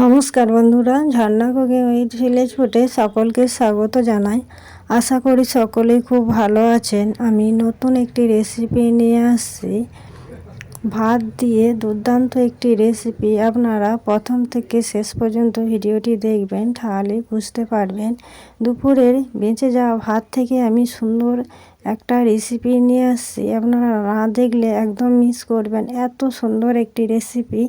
নমস্কার বন্ধুরা, ঝর্ণা কোকে with village ফুটে সকলকে স্বাগত জানাই। আশা করি সকলেই খুব ভালো আছেন। আমি নতুন একটি রেসিপি নিয়ে আসছি। ভাত দিয়ে দুর্দান্ত একটি রেসিপি আপনারা প্রথম থেকে শেষ পর্যন্ত ভিডিওটি দেখবেন তাহলে বুঝতে পারবেন। দুপুরের বেঁচে যাওয়া ভাত থেকে আমি সুন্দর একটা রেসিপি নিয়ে আসছি। আপনারা না দেখলে একদম মিস করবেন। এত সুন্দর একটি রেসিপি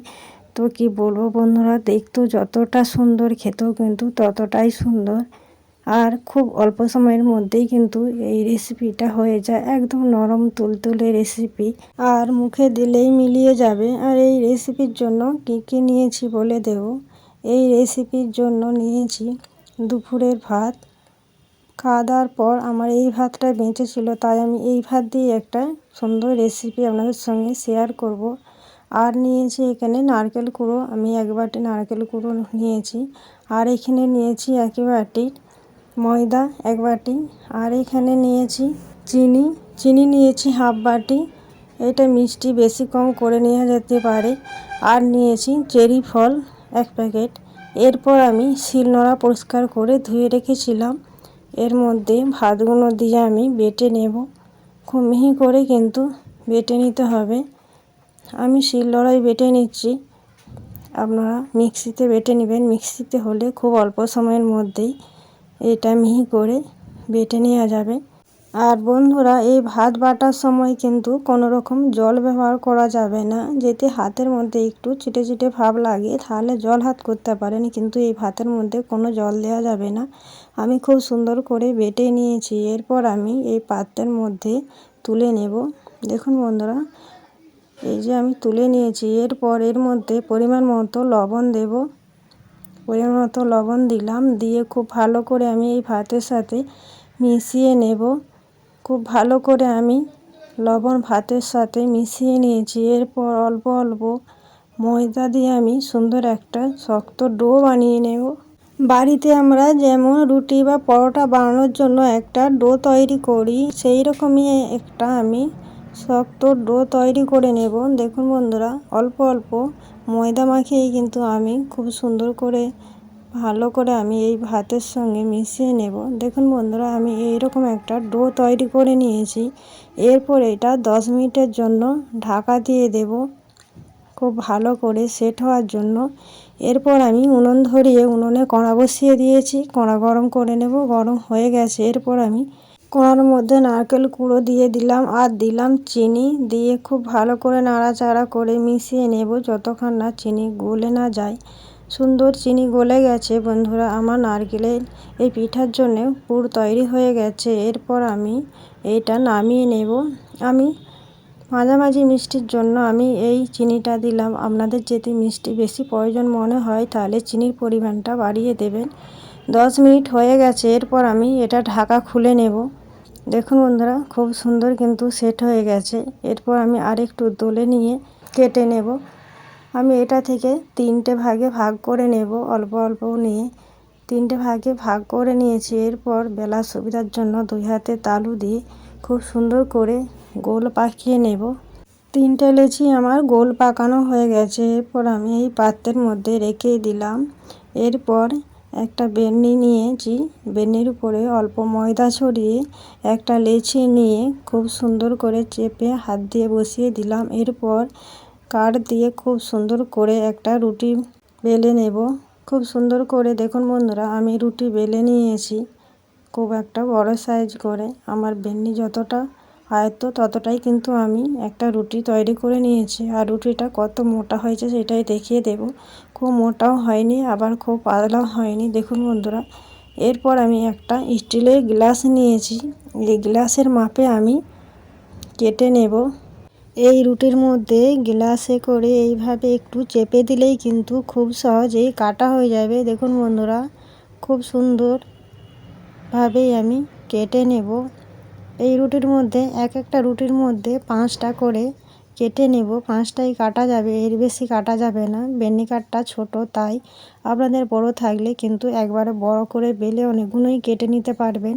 তো কি বলব বন্ধুরা, দেখতেও যতটা সুন্দর, খেতেও কিন্তু ততটাই সুন্দর। আর খুব অল্প সময়ের মধ্যেই কিন্তু এই রেসিপিটা হয়ে যায়, একদম নরম তুলতুলে রেসিপি আর মুখে দিলেই মিলিয়ে যাবে। আর এই রেসিপির জন্য কি কি নিয়েছি বলে দেব? এই রেসিপির জন্য নিয়েছি দুপুরের ভাত। খাওয়া দাওয়ার পর আমার এই ভাতটা বেঁচে ছিল, তাই আমি এই ভাত দিয়ে একটা সুন্দর রেসিপি আপনাদের সঙ্গে শেয়ার করব। আর নিয়েছি এখানে নারকেল কুড়ো। আমি এক বাটি নারকেল কুড়ো নিয়েছি। আর এখানে নিয়েছি এক বাটি ময়দা, এক বাটি। আর এখানে নিয়েছি চিনি। চিনি নিয়েছি হাফ বাটি। এটা মিষ্টি বেশি কম করে নেওয়া যেতে পারে। আর নিয়েছি চেরি ফল এক প্যাকেট। এরপর আমি শিলনোড়া পরিষ্কার করে ধুয়ে রেখেছিলাম। এর মধ্যে ভাতগুলো দিয়ে আমি বেটে নেব। খুব মিহি করে কিন্তু বেটে নিতে হবে। আমি শিলনোড়ায় বেটে নিচ্ছি। আপনারা মিক্সিতে বেটে নেবেন। মিক্সিতে হলে খুব অল্প সময়ের মধ্যেই এটা মিহি করে বেটে নেওয়া যাবে। আর বন্ধুরা, এই ভাত বাটার সময় কিন্তু কোনো রকম জল ব্যবহার করা যাবে না। যেতে হাতের মধ্যে একটু চিটে চিটে ভাব লাগে, তাহলে জল হাত করতে পারেন, কিন্তু এই ভাতের মধ্যে কোনো জল দেওয়া যাবে না। আমি খুব সুন্দর করে বেটে নিয়েছি। এরপর আমি এই পাত্রের মধ্যে তুলে নেব। দেখুন বন্ধুরা এই যে আমি তুলে নিয়েছি। এরপর এর মধ্যে পরিমাণ মতো লবণ দেব। পরিমাণ মতো লবণ দিলাম। দিয়ে খুব ভালো করে আমি এই ভাতের সাথে মিশিয়ে নেব। খুব ভালো করে আমি লবণ ভাতের সাথে মিশিয়ে নিয়েছি। এরপর অল্প অল্প ময়দা দিয়ে আমি সুন্দর একটা শক্ত ডো বানিয়ে নেব। বাড়িতে আমরা যেমন রুটি বা পরোটা বানানোর জন্য একটা ডো তৈরি করি সেই রকমই একটা আমি শক্ত ডো তৈরি করে নেব। দেখুন বন্ধুরা, অল্প অল্প ময়দা মাখিয়েই কিন্তু আমি খুব সুন্দর করে, ভালো করে আমি এই ভাতের সঙ্গে মিশিয়ে নেব। দেখুন বন্ধুরা, আমি এইরকম একটা ডো তৈরি করে নিয়েছি। এরপর এটা দশ মিনিটের জন্য ঢাকা দিয়ে দেব। খুব ভালো করে সেট হওয়ার জন্য। এরপর আমি উনুন ধরিয়ে, উনুনে কড়া বসিয়ে দিয়েছি। কড়া গরম করে নেব, গরম হয়ে গেছে। এরপর আমি কড়ার মধ্যে নারকেল কুড়ো দিয়ে দিলাম আর দিলাম চিনি দিয়ে খুব ভালো করে নাড়াচাড়া করে মিশিয়ে নেব যতক্ষণ না চিনি গলে না যায়। সুন্দর চিনি গলে গেছে বন্ধুরা, আমার নারকেলের এই পিঠার জন্য পুর তৈরি হয়ে গেছে। এরপর আমি এটা নামিয়ে নেব। আমি মাঝামাঝি মিষ্টির জন্য আমি এই চিনিটা দিলাম। আপনাদের যদি মিষ্টি বেশি প্রয়োজন মনে হয় তাহলে চিনির পরিমাণটা বাড়িয়ে দেবেন। দশ মিনিট হয়ে গেছে, এরপর আমি এটা ঢাকা খুলে নেব। দেখুন বন্ধুরা, খুব সুন্দর কিন্তু সেট হয়ে গেছে। এরপর আমি আরেকটু দোলে নিয়ে কেটে নেব। আমি এটা থেকে তিনটে ভাগে ভাগ করে নেব, অল্প অল্প নিয়ে। তিনটে ভাগে ভাগ করে নিয়েছি, এরপর বেলার সুবিধার জন্য দুই হাতে তালু দিয়ে খুব সুন্দর করে গোল পাকিয়ে নেব। তিনটে লেচি আমার গোল পাকানো হয়ে গেছে, এরপর আমি এই পাত্রের মধ্যে রেখে দিলাম। এরপর একটা বেনি নিয়েছি। বেনির উপরে অল্প ময়দা ছড়িয়ে একটা লেচি নিয়ে খুব সুন্দর করে চেপে হাত দিয়ে বসিয়ে দিলাম। এরপর কাঠ দিয়ে খুব সুন্দর করে একটা রুটি বেলে নেব। খুব সুন্দর করে দেখুন বন্ধুরা, আমি রুটি বেলে নিয়েছি। খুব একটা বড় সাইজ করে। আমার বেনি যতটা আয়ত্ত ততটাই কিন্তু আমি একটা রুটি তৈরি করে নিয়েছি। আর রুটিটা কত মোটা হয়েছে সেটাই দেখিয়ে দেব। খুব মোটাও হয়নি, আবার খুব পাতলাও হয়নি। দেখুন বন্ধুরা, এরপর আমি একটা স্টিলের গ্লাস নিয়েছি। এই গ্লাসের মাপে আমি কেটে নেব। এই রুটির মধ্যে গ্লাসে করে এইভাবে একটু চেপে দিলেই কিন্তু খুব সহজেই কাটা হয়ে যাবে। দেখুন বন্ধুরা, খুব সুন্দরভাবেই আমি কেটে নেব। এই রুটির মধ্যে, এক একটা রুটির মধ্যে পাঁচটা করে কেটে নেব। পাঁচটাই কাটা যাবে, এর বেশি কাটা যাবে না। বেনি কাঠটা ছোটো, তাই আপনাদের বড় থাকলে কিন্তু একবারে বড় করে বেলে অনেকগুলোই কেটে নিতে পারবেন।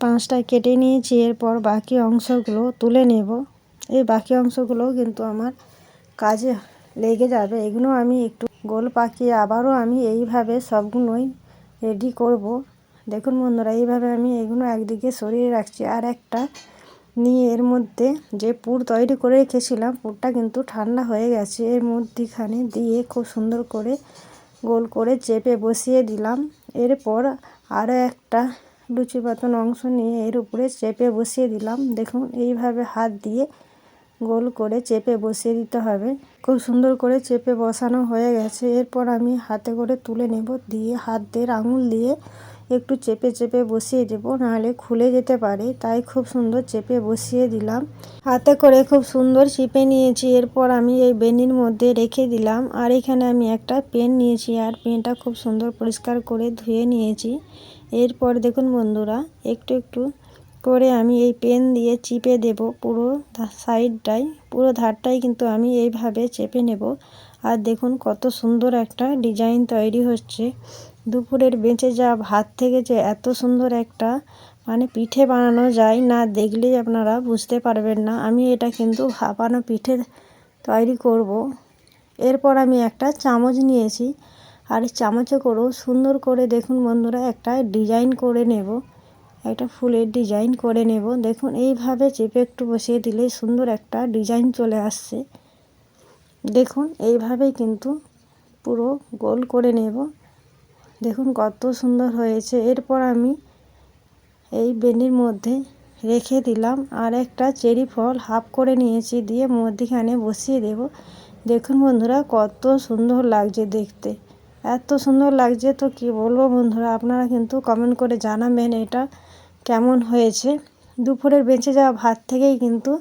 পাঁচটায় কেটে নিয়েছি, এরপর বাকি অংশগুলো তুলে নেব। এই বাকি অংশগুলোও কিন্তু আমার কাজে লেগে যাবে। এগুলো আমি একটু গোল পাকিয়ে আবারও আমি এইভাবে সবগুলোই রেডি করব। দেখুন বন্ধুরা, এইভাবে আমি এগুলো একদিকে সরিয়ে রাখছি। আর একটা নিয়ে এর মধ্যে যে পুর তৈরি করে রেখেছিলাম, পুরটা কিন্তু ঠান্ডা হয়ে গেছে। এর মধ্যেখানে দিয়ে খুব সুন্দর করে গোল করে চেপে বসিয়ে দিলাম। এরপর আরও একটা লুচি পাতন অংশ নিয়ে এর উপরে চেপে বসিয়ে দিলাম। দেখুন, এইভাবে হাত দিয়ে গোল করে চেপে বসিয়ে দিতে হবে। খুব সুন্দর করে চেপে বসানো হয়ে গেছে। এরপর আমি হাতে করে তুলে নেব। দিয়ে হাত দিয়ে আঙুল দিয়ে একটু চেপে চেপে বসিয়ে দেব, নাহলে খুলে যেতে পারে। তাই খুব সুন্দর চেপে বসিয়ে দিলাম। হাতে করে খুব সুন্দর চেপে নিয়েছি। এরপর আমি এই বেনির মধ্যে রেখে দিলাম। আর এখানে আমি একটা পেন নিয়েছি, আর পেনটা খুব সুন্দর পরিষ্কার করে ধুয়ে নিয়েছি। এরপর দেখুন বন্ধুরা, একটু একটু করে আমি এই পেন দিয়ে চিপে দেব পুরো সাইডটাই। পুরো ধারটাই কিন্তু আমি এইভাবে চেপে নেব। আর দেখুন কত সুন্দর একটা ডিজাইন তৈরি হচ্ছে। দুপুরের বেঁচে যাওয়া ভাত থেকে যে এত সুন্দর একটা মানে পিঠে বানানো যায় না দেখলেই আপনারা বুঝতে পারবেন না। আমি এটা কিন্তু ভাপানো পিঠে তৈরি করব। এরপর আমি একটা চামচ নিয়েছি। আর চামচে করেও সুন্দর করে দেখুন বন্ধুরা, একটা ডিজাইন করে নেব। একটা ফুলের ডিজাইন করে নেব। দেখুন, এইভাবে চেপে একটু বসিয়ে দিলে সুন্দর একটা ডিজাইন চলে আসছে। দেখুন, এইভাবেই কিন্তু পুরো গোল করে নেব। দেখুন কত সুন্দর হয়েছে। এরপর আমি এই বেনির মধ্যে রেখে দিলাম আর একটা চেরি ফল হাফ করে নিয়েছি দিয়ে মধ্যিখানে বসিয়ে দেব। দেখুন বন্ধুরা কত সুন্দর লাগছে দেখতে। এত সুন্দর লাগছে তো কি বলব বন্ধুরা, আপনারা কিন্তু কমেন্ট করে জানাবেন এটা কেমন হয়েছে। দুপুরের বেঁচে যাওয়া ভাত থেকেই কিন্তু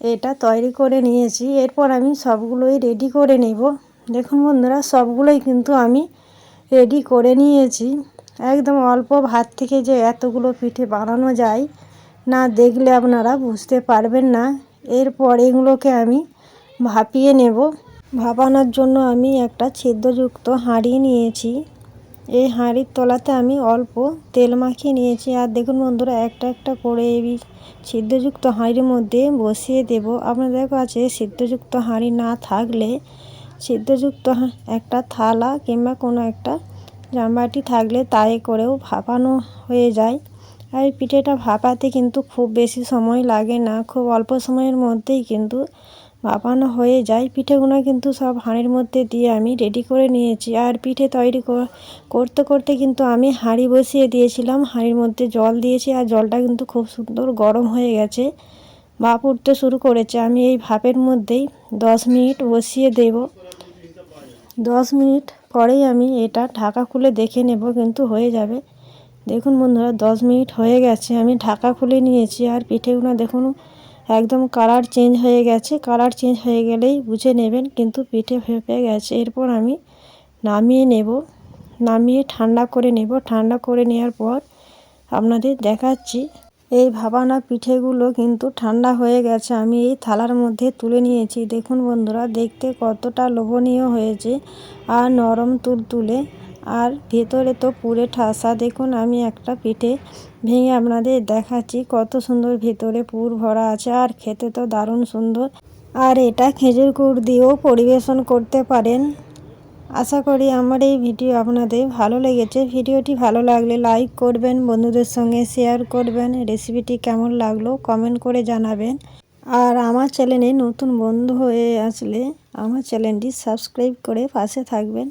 এটা তৈরি করে নিয়েছি। এরপর আমি সবগুলোই রেডি করে নেব। দেখুন বন্ধুরা সবগুলোই কিন্তু আমি রেডি করে নিয়েছি। একদম অল্প ভাত থেকে যে এতগুলো পিঠে বানানো যায়, না দেখলে আপনারা বুঝতে পারবেন না। এরপর এগুলোকে আমি ভাপিয়ে নেব। ভাপানোর জন্য আমি একটা ছিদ্রযুক্ত হাঁড়ি নিয়েছি। এই হাঁড়ির তলাতে আমি অল্প তেল মাখিয়ে নিয়েছি। আর দেখুন বন্ধুরা, একটা একটা করে এই ছিদ্রযুক্ত হাঁড়ির মধ্যে বসিয়ে দেব। আপনাদের কাছে সিদ্ধযুক্ত হাঁড়ি না থাকলে সিদ্ধযুক্ত একটা থালা কিংবা কোনো একটা জামবাটি থাকলে তাই করেও ভাপানো হয়ে যায়। আর এই পিঠেটা ভাপাতে কিন্তু খুব বেশি সময় লাগে না, খুব অল্প সময়ের মধ্যেই কিন্তু ভাপানো হয়ে যায়। পিঠেগুলো কিন্তু সব হাঁড়ির মধ্যে দিয়ে আমি রেডি করে নিয়েছি। আর পিঠে তৈরি করতে করতে কিন্তু আমি হাঁড়ি বসিয়ে দিয়েছিলাম, হাঁড়ির মধ্যে জল দিয়েছি আর জলটা কিন্তু খুব সুন্দর গরম হয়ে গেছে। ভাপ উঠতে শুরু করেছে। আমি এই ভাপের মধ্যেই দশ মিনিট বসিয়ে দেব। দশ মিনিট পরেই আমি এটা ঢাকা খুলে দেখে নেব, কিন্তু হয়ে যাবে। দেখুন বন্ধুরা, দশ মিনিট হয়ে গেছে, আমি ঢাকা খুলে নিয়েছি। আর পিঠেগুলো দেখুন, একদম কালার চেঞ্জ হয়ে গেছে। কালার চেঞ্জ হয়ে গেলেই বুঝে নেবেন, কিন্তু পিঠে ফেপে গেছে। এরপর আমি নামিয়ে নেব, নামিয়ে ঠান্ডা করে নেব। ঠান্ডা করে নেওয়ার পর আপনাদের দেখাচ্ছি। এই ভাবানা পিঠেগুলো কিন্তু ঠান্ডা হয়ে গেছে, আমি এই থালার মধ্যে তুলে নিয়েছি। দেখুন বন্ধুরা, দেখতে কতটা লোভনীয় হয়েছে। আর নরম তুল তুলে আর ভেতরে তো পুরে ঠাসা। দেখুন, আমি একটা পিঠে ভেঙে আপনাদের দেখাচ্ছি, কত সুন্দর ভেতরে পুর ভরা আছে, আর খেতে তো দারুণ সুন্দর। আর এটা খেজুর গুড় দিয়েও পরিবেশন করতে পারেন। আশা করি আমার এই ভিডিও আপনাদের ভালো লেগেছে। ভিডিওটি ভালো লাগলে লাইক করবেন, বন্ধুদের সঙ্গে শেয়ার করবেন রেসিপিটি কেমন লাগল কমেন্ট করে জানাবেন। আর আমার চ্যানেলে নতুন বন্ধু হয়ে আসলে আমার চ্যানেলটি সাবস্ক্রাইব করে পাশে থাকবেন।